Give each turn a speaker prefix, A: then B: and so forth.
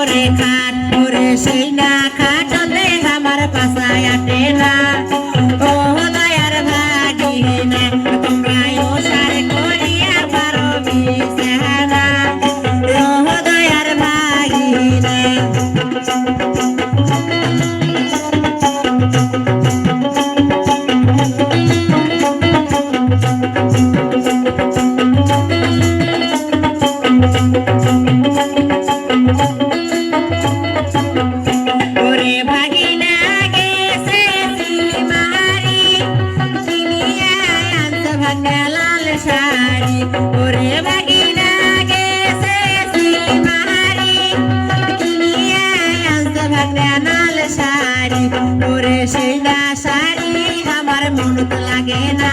A: ওরে খাট ওরে সেই না খাট আমার পাশায় আটে না। রঙে লাল শাড়ি ওরে বাগিনা গেছে সীমারি কিনিয়ে আসতে ভাগ্নে লাল শাড়ি ওরে সেই না শাড়ি আমার মন লাগে না।